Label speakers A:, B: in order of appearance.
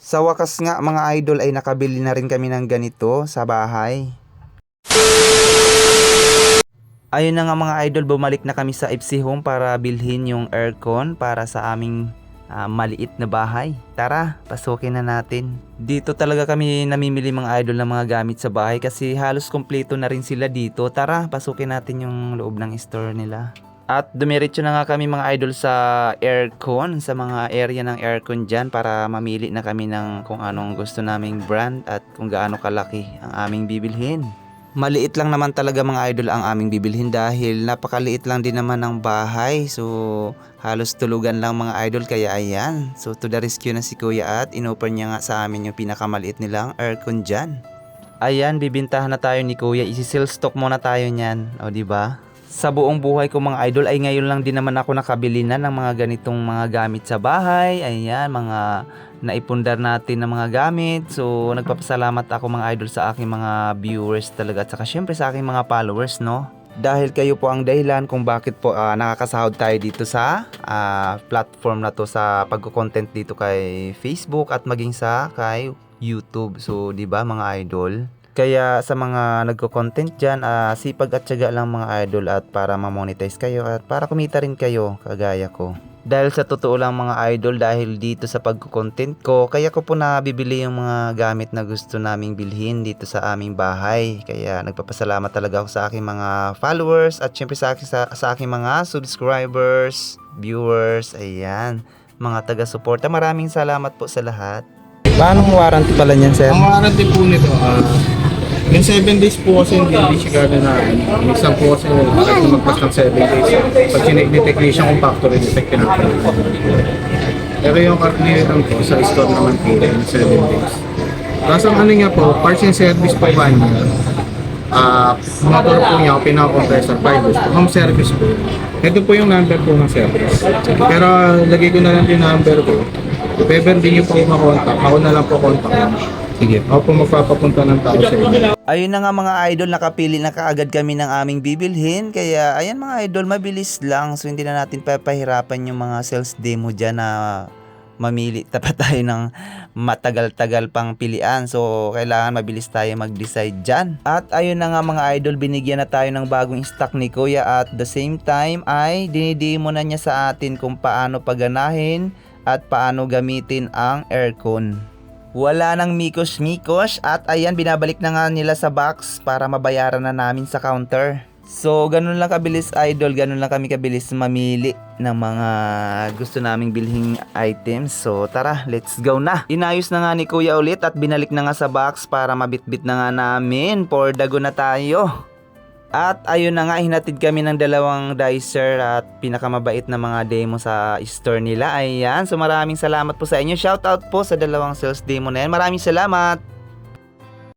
A: Sa wakas nga mga idol ay nakabili na rin kami ng ganito sa bahay. Ayun na nga mga idol, bumalik na kami sa FC Home para bilhin yung aircon para sa aming ah, maliit na bahay. Tara, pasukin na natin. Dito talaga kami namimili mga idol ng mga gamit sa bahay kasi halos kompleto na rin sila dito. Tara, pasukin natin yung loob ng store nila. At dumiretso na nga kami mga idol sa aircon, sa mga area ng aircon dyan para mamili na kami ng kung anong gusto naming brand at kung gaano kalaki ang aming bibilhin. Maliit lang naman talaga mga idol ang aming bibilhin dahil napakaliit lang din naman ng bahay. So halos tulugan lang mga idol kaya ayan. So to the rescue na si kuya at inopen niya nga sa amin yung pinakamaliit nilang aircon dyan. Ayan, bibintahan na tayo ni kuya. Isi-sell stock muna tayo niyan. O ba? Sa buong buhay ko mga idol ay ngayon lang din naman ako nakabili na ng mga ganitong mga gamit sa bahay. Ayan, mga naipundar natin ng mga gamit. So, nagpapasalamat ako mga idol sa aking mga viewers talaga at saka syempre sa aking mga followers, no? Dahil kayo po ang dahilan kung bakit po ah, nakakasahod tayo dito sa ah, platform na to sa pagko-content dito kay Facebook at maging sa kay YouTube. So, 'di ba mga idol? Kaya sa mga nagko-content dyan, ah, sipag at tiyaga lang mga idol at para ma-monetize kayo at para kumita rin kayo kagaya ko. Dahil sa totoo lang mga idol dahil dito sa pagko-content ko, kaya ko po nabibili yung mga gamit na gusto naming bilhin dito sa aming bahay. Kaya nagpapasalamat talaga ako sa aking mga followers at syempre sa aking, sa, sa aking mga subscribers, viewers, ayan, mga taga-suporta. Maraming salamat po sa lahat. Paano warranty pala niyan, sir?
B: Ang warranty po nito, ah, yung 7 days po kasi hindi, hindi siya gano'n na, minsan po kasi kahit na magpas ng 7 days, pag sinigdetect siya kung factory defect natin. Pero yung cartridge po, sa store naman po, yung 7 days. Tapos ang ano niya po, parts and service po ba niya, ah, motor po niya, pinaka-compressor, 5 years po, home service po. Ito po yung number po ng service. Pero lagay ko na lang yung number ko. If ever niyo po makontak, ako na lang po kontak. Sige. Ako po magpapapunta ng tao sa inyo.
A: Ayun na nga mga idol, nakapili na kaagad kami ng aming bibilhin. Kaya ayan mga idol, mabilis lang. So hindi na natin papahirapan yung mga sales demo dyan na mamili tapat tayo ng matagal-tagal pang pilian. So kailangan mabilis tayo mag-decide dyan. At ayun na nga mga idol, binigyan na tayo ng bagong stock ni Kuya at the same time ay dinidemo na niya sa atin kung paano paganahin at paano gamitin ang aircon. Wala nang mikos-mikos at ayan binabalik na nga nila sa box para mabayaran na namin sa counter. So ganun lang kabilis idol, ganun lang kami kabilis mamili ng mga gusto naming bilhing items. So tara, let's go na. Inayos na nga ni Kuya ulit at binalik na nga sa box para mabitbit na nga namin. For dago na tayo. At ayun na nga, hinatid kami ng dalawang dicer at pinakamabait na mga demo sa store nila. Ayan, so maraming salamat po sa inyo. Shoutout po sa dalawang sales demo na yan. Maraming salamat!